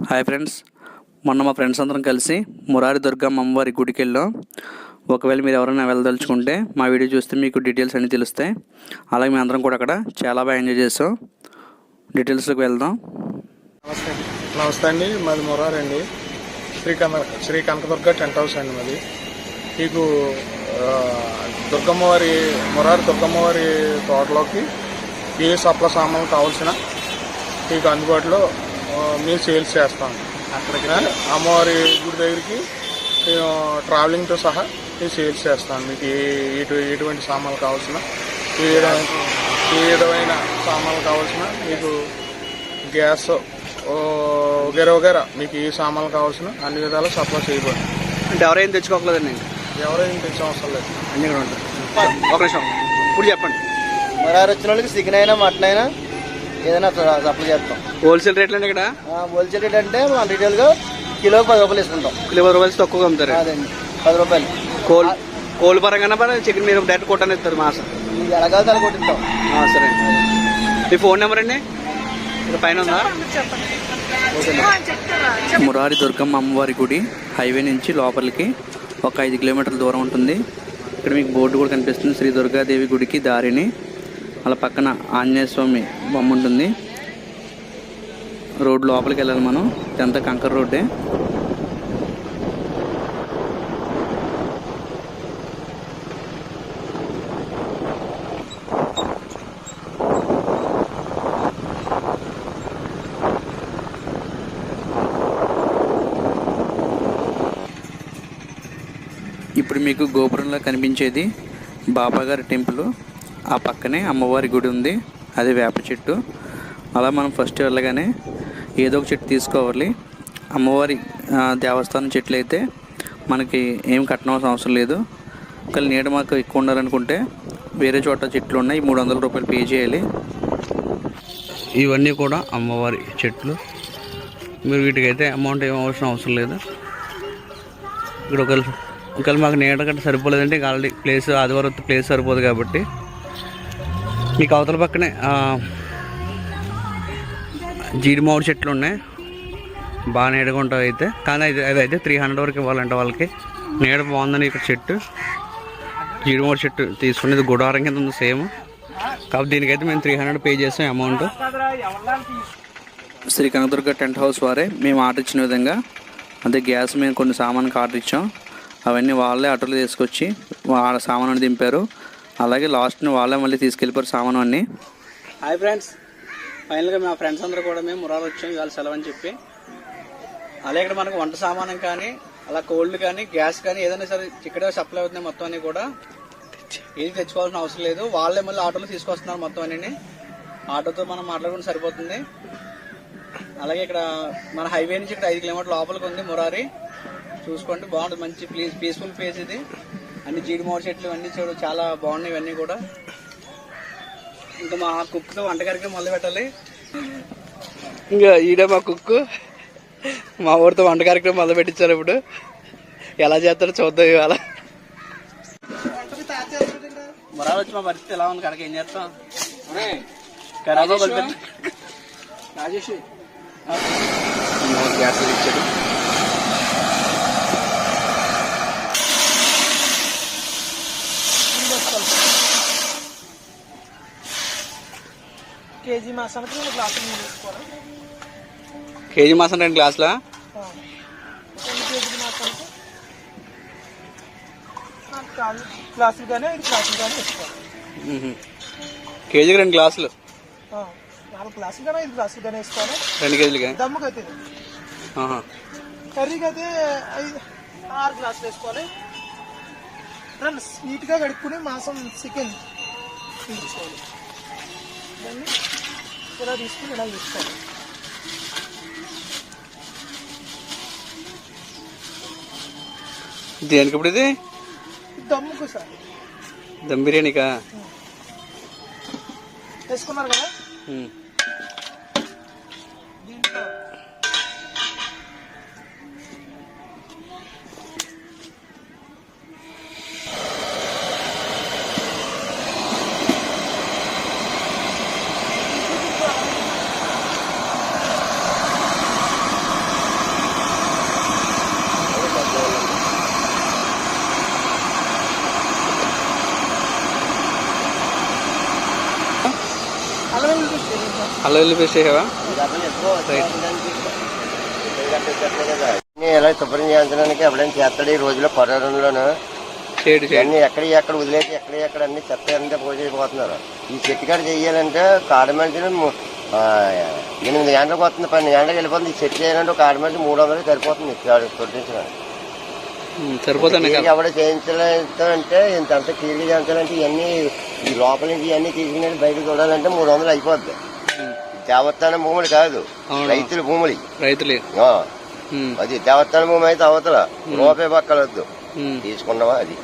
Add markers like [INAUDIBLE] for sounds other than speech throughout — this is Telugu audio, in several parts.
హాయ్ ఫ్రెండ్స్ మొన్న మా ఫ్రెండ్స్ అందరం కలిసి మురారి దుర్గమ్మ అమ్మవారి గుడికి వెళ్ళాం ఒకవేళ మీరు ఎవరైనా వెళ్ళదలుచుకుంటే మా వీడియో చూస్తే మీకు డీటెయిల్స్ అన్నీ తెలుస్తాయి. అలాగే మేము అందరం కూడా అక్కడ చాలా బాగా ఎంజాయ్ చేసాం. డీటెయిల్స్లోకి వెళ్దాం. నమస్తే. నమస్తే అండి. మాది మురారి అండి. శ్రీ కన శ్రీ కనకదుర్గ టెంట్ హౌస్ అండి మాది. మీకు దుర్గమ్మవారి మురారి దుర్గమ్మవారి తోటలోకి ఏ సప్ల సామాన్లు కావాల్సిన మీకు అందుబాటులో మేము సేల్స్ చేస్తాం. అక్కడికి అమ్మవారి గుడి దగ్గరికి మేము ట్రావెలింగ్తో సహా మేము సేల్స్ చేస్తాం. మీకు ఏ ఎటు ఎటువంటి సామాన్లు కావాల్సిన ఏ విధమైన ఏ విధమైన సామాన్లు కావాల్సిన మీకు గ్యాస్ వగేరా వగేరా మీకు ఏ సామాన్లు కావాల్సిన అన్ని విధాలు సప్లై చేయబడి అంటే ఎవరైనా తెచ్చుకోకలేదండి ఎవరైనా తెచ్చే అవసరం లేదు. అన్నీ కూడా ఉంటాయి. ఒక నిమిషం. ఇప్పుడు చెప్పండి. మరారు వచ్చిన వాళ్ళకి చికెన్ అయినా మటన్ అయినా ఏదైనా సప్లై చేస్తాం. హోల్సేల్ రేట్లు అండి ఇక్కడ? హోల్సేల్ రేట్ అంటే మన రీటైల్గా కిలో పది రూపాయలు ఇస్తుంటాం కిలో పది రూపాయలు తక్కువగా అమ్ముతారు. అదండి పది రూపాయలు. కోల్ కోల్ పరంగా మరి చికెన్ మీరు డైరెక్ట్ కొట్టని ఇస్తారు మాసం ఇది ఎలాగో తల కొట్టిస్తాం. ఆ, సరే అండి. మీ ఫోన్ నెంబర్ అండి? ఇక్కడ పైన ఉందా? మురారి దుర్గమ్మ అమ్మవారి గుడి హైవే నుంచి లోపలికి ఒక ఐదు కిలోమీటర్ల దూరం ఉంటుంది. ఇక్కడ మీకు బోర్డు కూడా కనిపిస్తుంది. శ్రీ దుర్గాదేవి గుడికి దారిని. అలా పక్కన ఆంజనేయ స్వామి బొమ్మ ఉంటుంది. రోడ్ లోపలికి వెళ్ళాలి మనం. ఇదంతా కంకర్ రోడ్డే. ఇప్పుడు మీకు గోపురంలో కనిపించేది బాబాగారి టెంపుల్. ఆ పక్కనే అమ్మవారి గుడి ఉంది. అది వేప చెట్టు. అలా మనం ఫస్ట్ వెళ్ళగానే ఏదో ఒక చెట్టు తీసుకోవాలి. అమ్మవారి దేవస్థానం చెట్లు అయితే మనకి ఏం కట్టనవలసిన అవసరం లేదు. ఒకవేళ నీడ మాకు ఎక్కువ ఉండాలనుకుంటే వేరే చోట చెట్లు ఉన్నాయి. మూడు వందల రూపాయలు పే చేయాలి. ఇవన్నీ కూడా అమ్మవారి చెట్లు. మీరు వీటికైతే అమౌంట్ ఏం అవసరం అవసరం లేదు. ఇక్కడ ఒకవేళ ఒకవేళ మాకు నీడ గట్ట సరిపోలేదంటే ఇంకా ఆల్రెడీ ప్లేస్ ఆదివారం ప్లేస్ సరిపోదు కాబట్టి మీకు అవతల పక్కనే జీడి మామిడి చెట్లు ఉన్నాయి. బాగా నీడగా ఉంటాయి అయితే. కానీ అది అదైతే త్రీ హండ్రెడ్ వరకు ఇవ్వాలంటే వాళ్ళకి. నీడ బాగుందని ఇక్కడ చెట్టు. జీడి మామిడి చెట్టు తీసుకునేది గుడారం కింద ఉంది సేమ్. కాబట్టి దీనికైతే మేము త్రీ హండ్రెడ్ పే చేసాం amount. Shri Kanakadurga tent house వారే మేము ఆర్డర్ ఇచ్చిన విధంగా అదే గ్యాస్ మేము కొన్ని సామాన్కి ఆర్డర్ ఇచ్చాం. అవన్నీ వాళ్ళే ఆటోలో తీసుకొచ్చి వాళ్ళ సామాను దింపారు. అలాగే లాస్ట్ని వాళ్ళే మళ్ళీ తీసుకెళ్ళిపోయారు సామాను అన్ని. Hi friends. ఫైనల్గా మా ఫ్రెండ్స్ అందరూ కూడా మేము మురాలు వచ్చాం ఇవాళ సెలవు అని చెప్పి. అలాగే ఇక్కడ మనకు వంట సామానం కానీ అలా కోల్డ్ కానీ గ్యాస్ కానీ ఏదైనా సరే ఇక్కడే సప్లై అవుతున్నాయి మొత్తం అన్ని కూడా. ఏది తెచ్చుకోవాల్సిన అవసరం లేదు. వాళ్ళే మళ్ళీ ఆటోలో తీసుకొస్తున్నారు మొత్తం అన్ని ఆటోతో మనం మాట్లాడుకుంటే సరిపోతుంది. అలాగే ఇక్కడ మన హైవే నుంచి ఇక్కడ ఐదు కిలోమీటర్ లోపలికి ఉంది మురారి. చూసుకోండి బాగుంటుంది. మంచి ప్లీజ్ పీస్ఫుల్ ప్లేస్ ఇది. అన్ని జీడి మోడి చెట్లు అన్ని చూడు చాలా బాగున్నాయి ఇవన్నీ కూడా. ఇంకా మా కుక్తో వంటగారికి మొదలు పెట్టాలి. ఇంకా ఈడే మా కుక్కు మా ఊరితో వంట కార్యక్రమం మొదలు పెట్టించారు ఇప్పుడు. ఎలా చేస్తారో చూద్దాం ఇవాళ. మరాలు వచ్చి మా పరిస్థితి ఎలా ఉంది కనుక ఏం చేస్తాం? రాజేష్ గ్యాస్ ఇచ్చాడు. కేజీ మాసానికి రెండు గ్లాసులు నీళ్ళు తీసుకోవాలి కేజీ మాసం రెండు గ్లాసులా? రెండు కేజీల మాసానికి. నాలుగు గ్లాసులు కానీ ఐదు గ్లాసులు కానీ వేసుకోవాలి. మ్మ్. కేజీకి రెండు గ్లాసులు? ఆ, నాలుగు గ్లాసులు కానీ ఐదు గ్లాసులు కానీ వేసుకోవాలి. రెండు కేజీలుగా దమ్ముకి అయితే ఆహా. కర్రీకి అయితే ఐదు ఆరు గ్లాసులు వేసుకోవాలి. ఫ్రెండ్స్ నీట్గా కడుక్కుని మాసం చికెన్ తీసుకోవాలి. ఇలా తీసుకుని ఇలా తీసుకోవాలి దేనికి ఇప్పుడు ఇది? దమ్ముకు సార్. దమ్ బిర్యానీకా? వేసుకున్నారు కదా మ్మ్. దీంట్లో అల్లం పేస్ట్ వేసావా ఇలా శుభ్రం చేయించడానికి ఎప్పుడైనా చేస్తాడు ఈ రోజులో చేయడు ఇవన్నీ ఎక్కడ ఎక్కడ వదిలేసి ఎక్కడ ఎక్కడ అన్ని చెత్త అంతా పోసేసిపోతున్నారు ఈ చెట్టు కాడ చెయ్యాలంటే కాడ మనిషిని ఎనిమిది గంటలకు వస్తుంది పన్నెండు గంటలకు వెళ్ళిపోతుంది. ఈ చెట్టు చేయాలంటే ఒక ఆడ మనిషి మూడు వందలు సరిపోతుంది. కొట్టించడానికి ఎవడ చేయించాలంటే ఇంత అంత క్లియర్గా చేయించాలంటే ఇవన్నీ ఈ లోపల నుంచి ఇవన్నీ తీసుకుని బయట చూడాలంటే మూడు వందలు అయిపోద్ది. దేవస్థానం భూములు కాదు. రైతుల భూములు. రైతులే. అది దేవస్థానం భూమి అయితే అవతల రూపాయి పక్కలొద్దు. తీసుకున్నావా అది?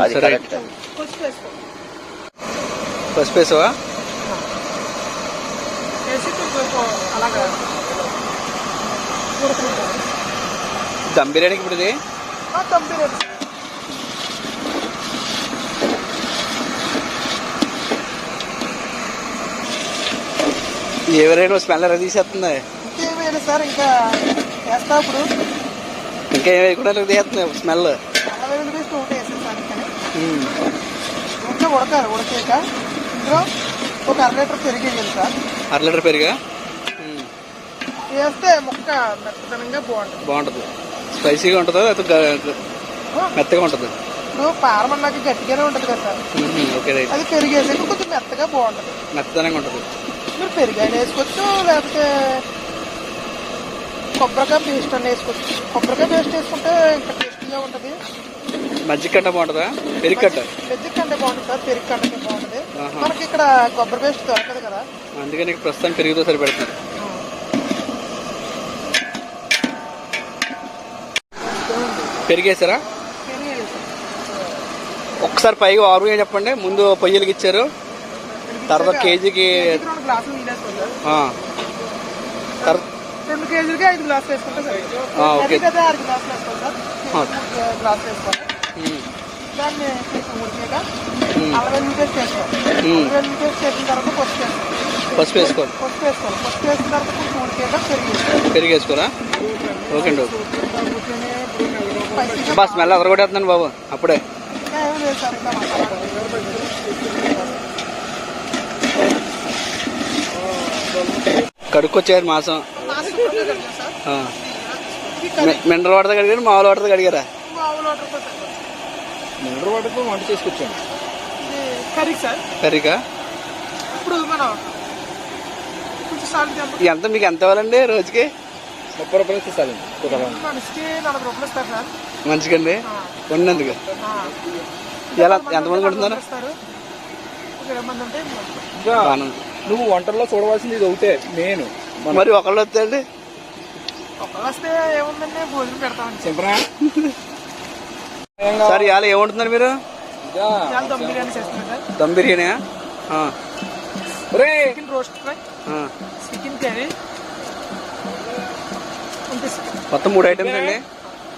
అది సరే. కరెక్ట్. పసుపు వేసావా అలాగా. దమ్ బిర్యానీకి ఇప్పుడు ఇది? కంపెనీ ఏ వెరైటీ స్మెల్ ఎలా తీసేస్తుంది ఇంకేం వేయలేదు సార్ ఇంకా వేస్తా ఇప్పుడు. ఇంకా ఏం వేయకుండా తీసేస్తుంది స్మెల్? ఇంకా. ఉడకాలి ఉడకాక ఇందులో ఒక అర లీటర్ పెరిగి సార్. అర లీటర్ పెరిగా? వేస్తే ముక్క మెత్తదనంగా బాగుంటుంది. బాగుంటుంది. స్పైసీగా ఉంటుందా లేకపోతే మెత్తగా ఉంటుంది? ఇప్పుడు పారం అన్నాక గట్టిగానే ఉంటుంది కదా సార్. Okay right. అది పెరిగి వేసాక కొంచెం మెత్తగా బాగుంటుంది. మెత్తదనంగా ఉంటుంది. మీరు పెరిగి అయినా వేసుకోవచ్చు లేకపోతే కొబ్బరికాయ పేస్ట్ అన్న వేసుకోవచ్చు. కొబ్బరికాయ పేస్ట్ వేసుకుంటే ఇంకా టేస్టీగా ఉంటుంది. మజ్జిగ బాగుంటుందా? పెరిగి కట్ట పెరుగు కంటే బాగుంటుంది సార్ పెరుగు కంటే బాగుంటుంది. మనకి ఇక్కడ కొబ్బరి పేస్ట్ దొరకదు కదా. అందుకని ప్రస్తుతం పెరుగుతో సరిపెడుతున్నారు పెరిగేసారా పెరుగు వేసాం. ఒకసారి పైగా ఆరు చెప్పండి? ముందు పొయ్యిలకి ఇచ్చారు. తర్వాత కేజీకి రెండు కేజీలకి ఐదు గ్లాసులు వేసుకుంటే సరే ఓకే. ఆరు గ్లాసులు గ్లాసులు దాన్ని ఉడికాక తర్వాత పసుపు పసుపు వేసుకోండి. పసుపు వేసుకోవాలి పసుపు వేసిన తర్వాత కొంచెం ఉడికాక పెరుగు వేసుకోండి పెరిగి వేసుకోరా ఓకే అండి ఓకే. బా స్మెల్ అదరగొట్టేస్తున్నాను బాబు అప్పుడే. కడుక్కొచ్చారు మాసం. మినరల్ వాటర్ కడిగారు మామూలు వాటర్ కడిగారా? వాటర్. మినరల్ వాటర్తో వంట చేసుకొచ్చాను. ఇది కర్రీ సార్. కర్రీగా ఇప్పుడు మనం ఎంత మీకు ఎంత ఇవ్వాలండి రోజుకి? ముప్పై రూపాయలు ఇస్తానండి కుదరం మనిషికి నలభై రూపాయలు ఇస్తారు సార్. మంచిగండి ఉన్నందుకు. ఎలా ఎంతమంది కొంటున్నారు. నువ్వు వంటల్లో చూడవలసింది ఇది ఒకటే నేను. మరి ఒకళ్ళు వస్తే ఏముందండి? భోజనం పెడతామండి. సింపరా [LAUGHS] సార్ ఇవాళ ఏముంటున్నారు మీరు? చాలా dum biryani roast fry. Chicken curry. మొత్తం మూడు ఐటమ్స్ అండి.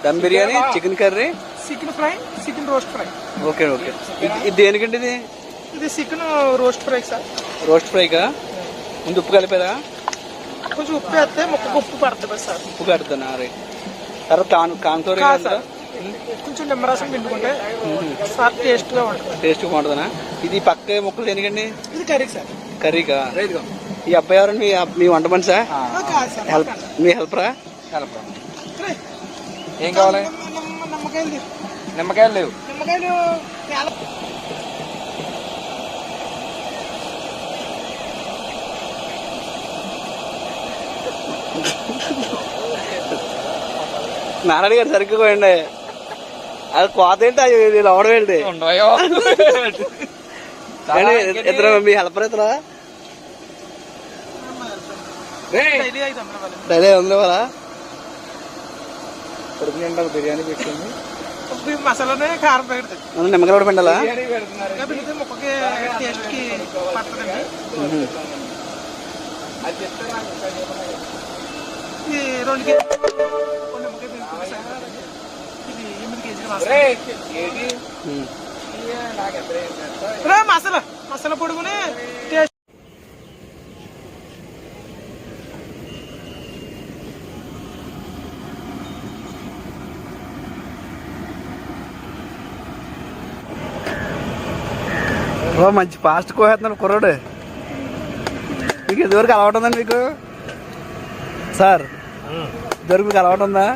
Dum biryani chicken curry chicken fry chicken roast fry. Okay okay. ఇది- దేనికండి ఇది? ఇది chicken roast fry sir. Roast ఫ్రైగా ముందు ఉప్పు కలిపారా కొంచెం ఉప్పు వేస్తే ముక్కకు ఉప్పు పడుతుంది సార్. ఉప్పు కడుతున్నా రైట్. తర్వాత కాన్ కాన్సోర్ సార్. కొంచెం నిమ్మరసం పిండుకుంటే సార్ టేస్ట్గా ఉంటుంది. టేస్ట్ బాగుంటుందనా ఇది పక్క ముక్కలు దేనికండి? ఇది కర్రీ సార్. కర్రీగా ఈ అబ్బాయి ఎవరండి మీ మీ వంట మనిషా? హెల్ప్ మీ హెల్పరా? ఏం కావాలి? నిమ్మ- నిమ్మకాయలు లేవు. నారాయణ గారు సరిగ్గా పోయండి. అది కోత ఏంటి? అది వీళ్ళు అవడం ఏంటి? ఉండవయో ఏంటి, ఇద్దరు మీ హెల్పర్ ఇద్దరా? డైలీ ఐదు వందలు కడుపు నిండా బిర్యానీ పెట్టింది. మసాలానే కారం పెడుతుంది నిమ్మకాయ కూడా పిండాలా ముక్కకి టేస్ట్కి పడుతుందండి ఇది రెండు. ఇది ఎనిమిది కేజీలు మసాలా మసాలా పొడుగుని టేస్ట్ ఓ మంచి ఫాస్ట్ కోసేస్తున్నాడు కుర్రాడు. మీకు ఇదివరకు అలవాటు ఉందండి మీకు? సార్ ఇదివరకు మీకు అలవాటు ఉందా?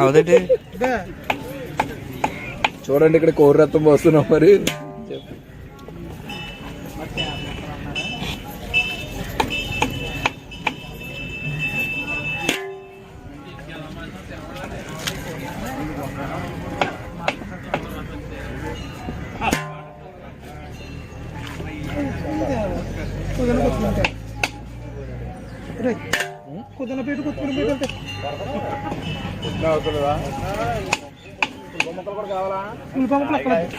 అవుదండి చూడండి ఇక్కడ కోరి రత్తం పోస్తున్నాం మరి. కుదిన పెట్టి కొత్తుకుని పెట్టి అవుతుందా? ముక్కలు కూడా కావాలా ఉల్లిపాయలు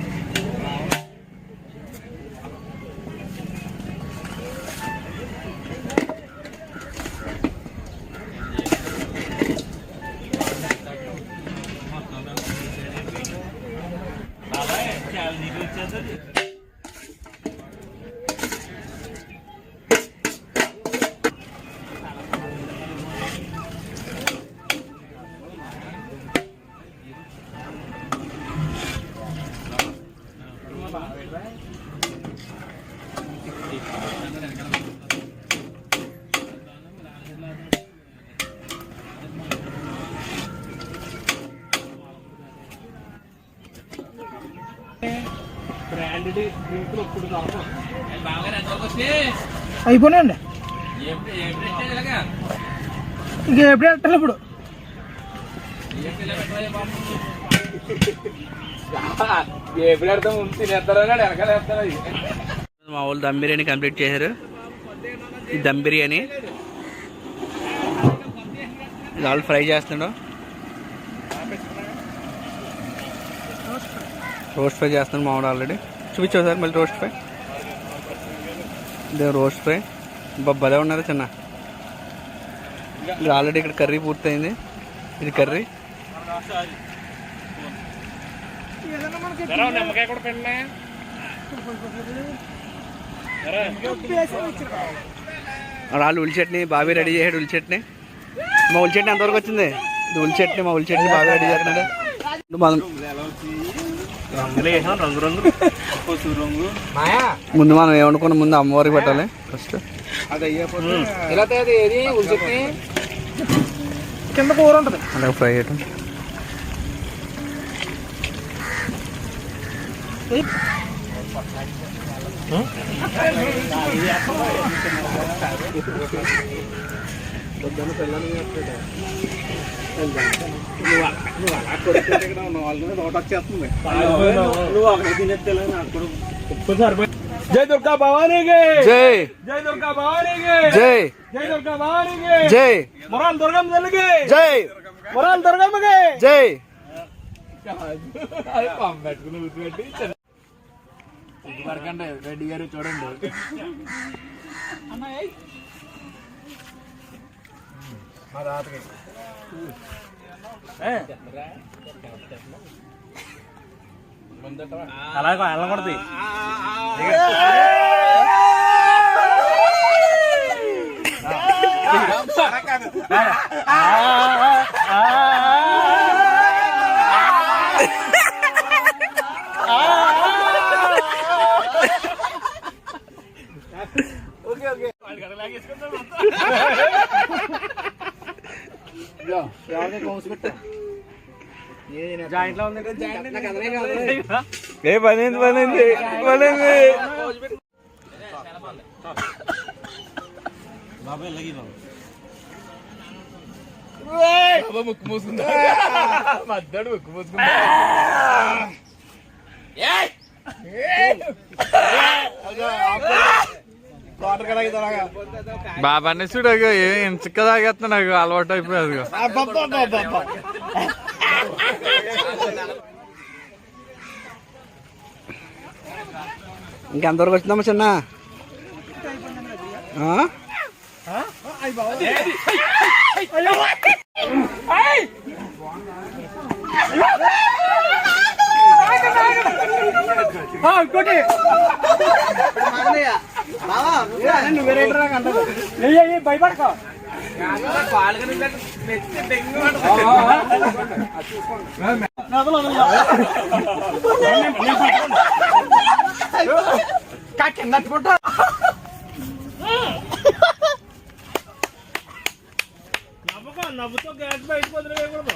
అయిపోయినాయండి. ఇంక ఎప్పుడు పెట్టాలి ఇప్పుడు? మా వాళ్ళు దమ్ బిర్యానీ కంప్లీట్ చేశారు. ఈ దమ్ బిర్యానీ. ఇది వాళ్ళు ఫ్రై చేస్తున్నాడు రోస్ట్ ఫ్రై చేస్తున్నాడు మామిడి ఆల్రెడీ. చూపించావు సార్ మళ్ళీ రోస్ట్ ఫ్రై. ఇదే రోస్ట్ ఫ్రై. భలే ఉన్నారు చిన్న. ఇది ఆల్రెడీ ఇక్కడ కర్రీ పూర్తయింది. ఇది కర్రీ. వాళ్ళు ఉల్లి చట్నీ బాబీ రెడీ చేసాడు ఉల్లి చట్నీ. మా ఉల్లి చట్నీ ఎంతవరకు వచ్చింది? ఇది ఉల్లి చట్నీ మా ఉల్లి చట్నీ బాబీ రెడీ చేస్తున్నాడు. ముందు మనం ఏమనుకున్న? ముందు అమ్మవారికి పెట్టాలి ఫస్ట్. కింద కూర ఉంటుంది. అలాగే ఫ్రై చేయటం. జై దుర్గా భవానీకి జై జై దుర్గా భవానీకి జై జై దుర్గా భవానీకి జై మొరాల్ దుర్గమ్మ తల్లికి జై మొరాల్ దుర్గమ్మకి జై పెట్టుకుని పెట్టి పడకండి రెడ్డి గారు చూడండి మా రాతకి అలాగే అల్లం కొడుతుంది జాయింట్లో ఉంది ఏ పనింది పనింది పనింది ముక్కు మూసుకుందా మద్దడు ముక్కు మూసుకుందా బాబాన్ని చూడు ఏం చిక్క తాగేస్తున్నా నాకు అలవాటు అయిపోయాది ఇంకెంతవరకు వచ్చిందమ్మా చిన్న? ఆ? భయపడక. నవ్వుకో నవ్వుతో గ్యాస్ బయటకు వదిలేయకూడదు.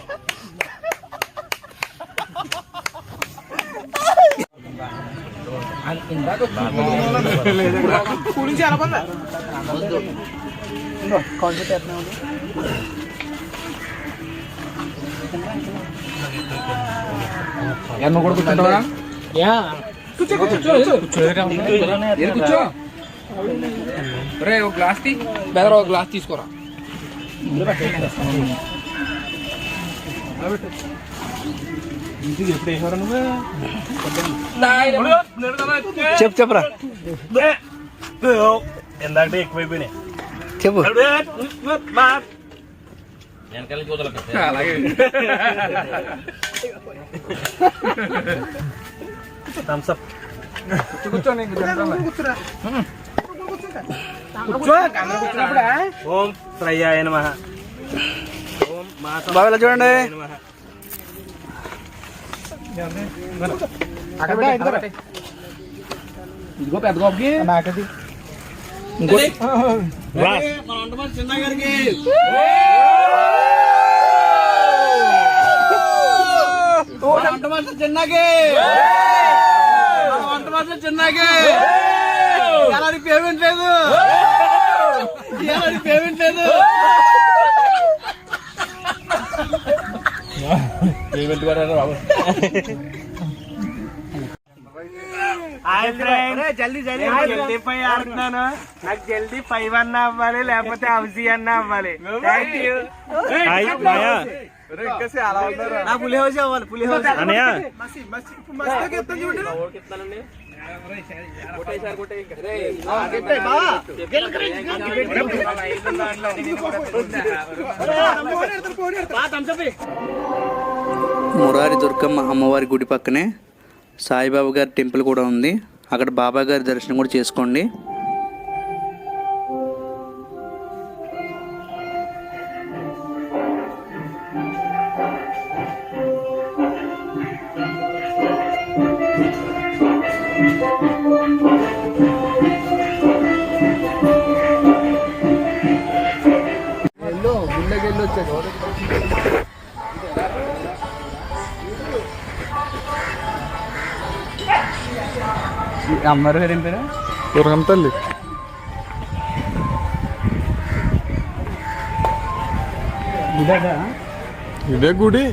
ఎన్న కూడా కూర్చుంటావా కూర్చో. రే ఒక గ్లాస్ తీ బెదర్ ఒక గ్లాస్ తీసుకోరా చెప్పు చెప్పరా. ఎందాక ఎక్కువైపోయినాయి. చెప్పు. అలాగే. థమ్స్ అప్ కూర్చో నీకు జనరల్ ఓం శ్రయ్యాయ నమ. ఇదిగో పెద్ద గొప్పకి చిన్నకి. వంట మాత్రం చిన్నకి. ఎలాంటి పేమెంట్ లేదు. ఎలాంటి పేమెంట్ లేదు హాయ్ ఫ్రెండ్స్ జల్దీ జల్దీ. జల్దీ ఫైవ్ ఆడుతున్నాను. నాకు జల్దీ ఫైవ్ అన్న అవ్వాలి లేకపోతే హౌసీ అన్న అవ్వాలి. థ్యాంక్ యూ నా పులి హౌస్ అవ్వాలి పులి హౌస్. మురారి దుర్గమ్మ అమ్మవారి గుడి పక్కనే సాయిబాబా గారి టెంపుల్ కూడా ఉంది. అక్కడ బాబా గారి దర్శనం కూడా చేసుకోండి. നമ്പർ വരുമ്പോൾ ഇറങ്ങത്തല്ലേ ഇതാ ഇതേ കൂടി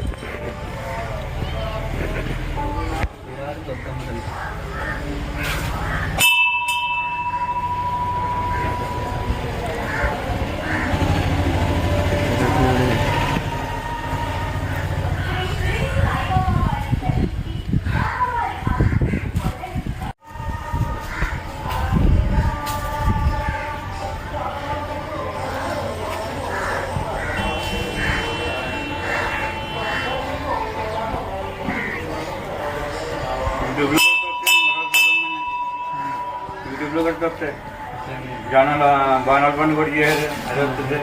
పని కూడా చేయాలి అది వస్తుంది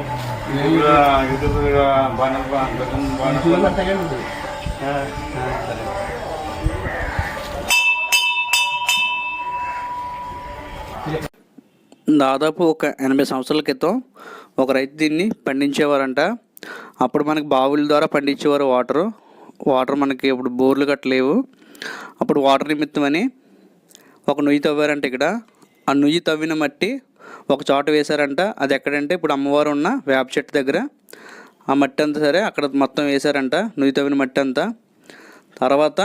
దాదాపు ఒక ఎనభై సంవత్సరాల క్రితం ఒక రైతు దీన్ని పండించేవారంట. అప్పుడు మనకి బావుల ద్వారా పండించేవారు వాటరు. వాటర్ మనకి ఇప్పుడు బోర్లు కట్టలేవు. అప్పుడు వాటర్ నిమిత్తమని ఒక నుయ్యి తవ్వారంట ఇక్కడ. ఆ నుయ్యి తవ్విన మట్టి ఒక చోట వేశారంట. అది ఎక్కడంటే ఇప్పుడు అమ్మవారు ఉన్న వేప చెట్టు దగ్గర. ఆ మట్టి అంతా సరే అక్కడ మొత్తం వేశారంట. నుయ్యి తవ్విన మట్టి అంతా. తర్వాత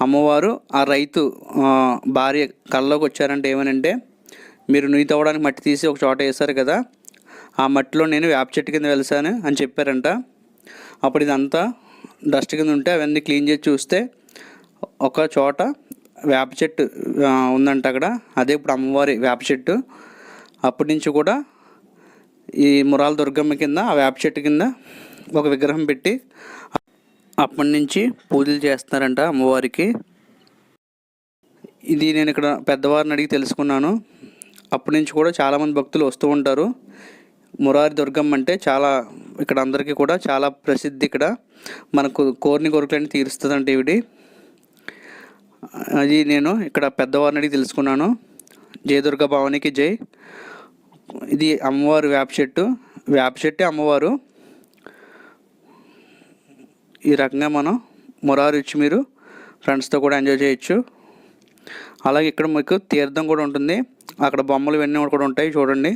అమ్మవారు ఆ రైతు భార్య కళ్ళలోకి వచ్చారంటే ఏమనంటే మీరు నుయ్యి తవ్వడానికి మట్టి తీసి ఒక చోట వేశారు కదా. ఆ మట్టిలో నేను వేప చెట్టు కింద వెలిసాను అని చెప్పారంట. అప్పుడు ఇదంతా డస్ట్ కింద ఉంటే అవన్నీ క్లీన్ చేసి చూస్తే ఒక చోట వేప చెట్టు ఉందంట అక్కడ. అదే ఇప్పుడు అమ్మవారి వేప చెట్టు. అప్పటి నుంచి కూడా ఈ మురాల దుర్గమ్మ కింద ఆ వేప చెట్టు కింద ఒక విగ్రహం పెట్టి అప్పటి నుంచి పూజలు చేస్తున్నారంట అమ్మవారికి. ఇది నేను ఇక్కడ పెద్దవారిని అడిగి తెలుసుకున్నాను. అప్పటి నుంచి కూడా చాలామంది భక్తులు వస్తూ ఉంటారు. మురారి దుర్గమ్మ అంటే చాలా ఇక్కడ అందరికీ కూడా చాలా ప్రసిద్ధి ఇక్కడ. మనకు కోరిని కోరికలని తీరుస్తుందంట ఇవిడి అది నేను ఇక్కడ పెద్దవారిని అడిగి తెలుసుకున్నాను. జయ దుర్గ భవానికి జై. ఇది అమ్మవారు వేప చెట్టు. వేప చెట్టు అమ్మవారు. ఈ రకంగా మనం మురారు ఇచ్చి మీరు ఫ్రెండ్స్తో కూడా ఎంజాయ్ చేయొచ్చు. అలాగే ఇక్కడ మీకు తీర్థం కూడా ఉంటుంది. అక్కడ బొమ్మలు ఇవన్నీ కూడా ఉంటాయి చూడండి.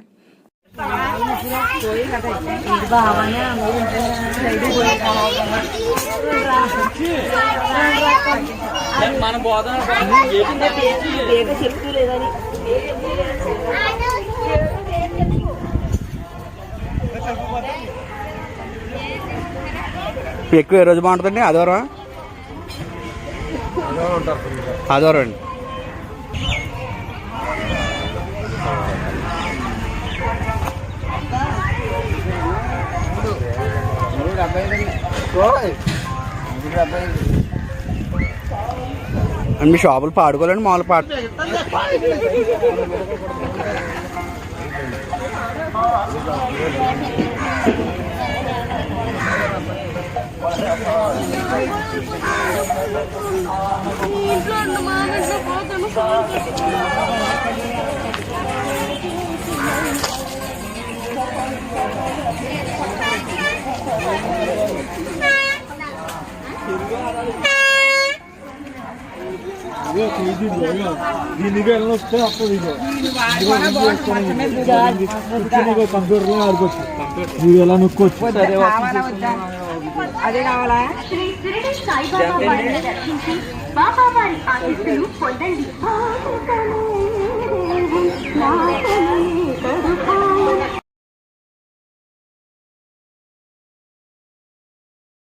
ఎక్కువ ఏ రోజు బాగుంటుందండి? ఆదివారం ఆదివారం అండి. అండ్ మీ షాపులు పాడుకోవాలండి మామూలు ఇంట్లో ఉన్న మా ఇంట్లో పోతాను ఫోన్ పెట్టుకున్నాను Bapak-bapak, aku selalu kondisi. Bapak-bapak, aku selalu kondisi.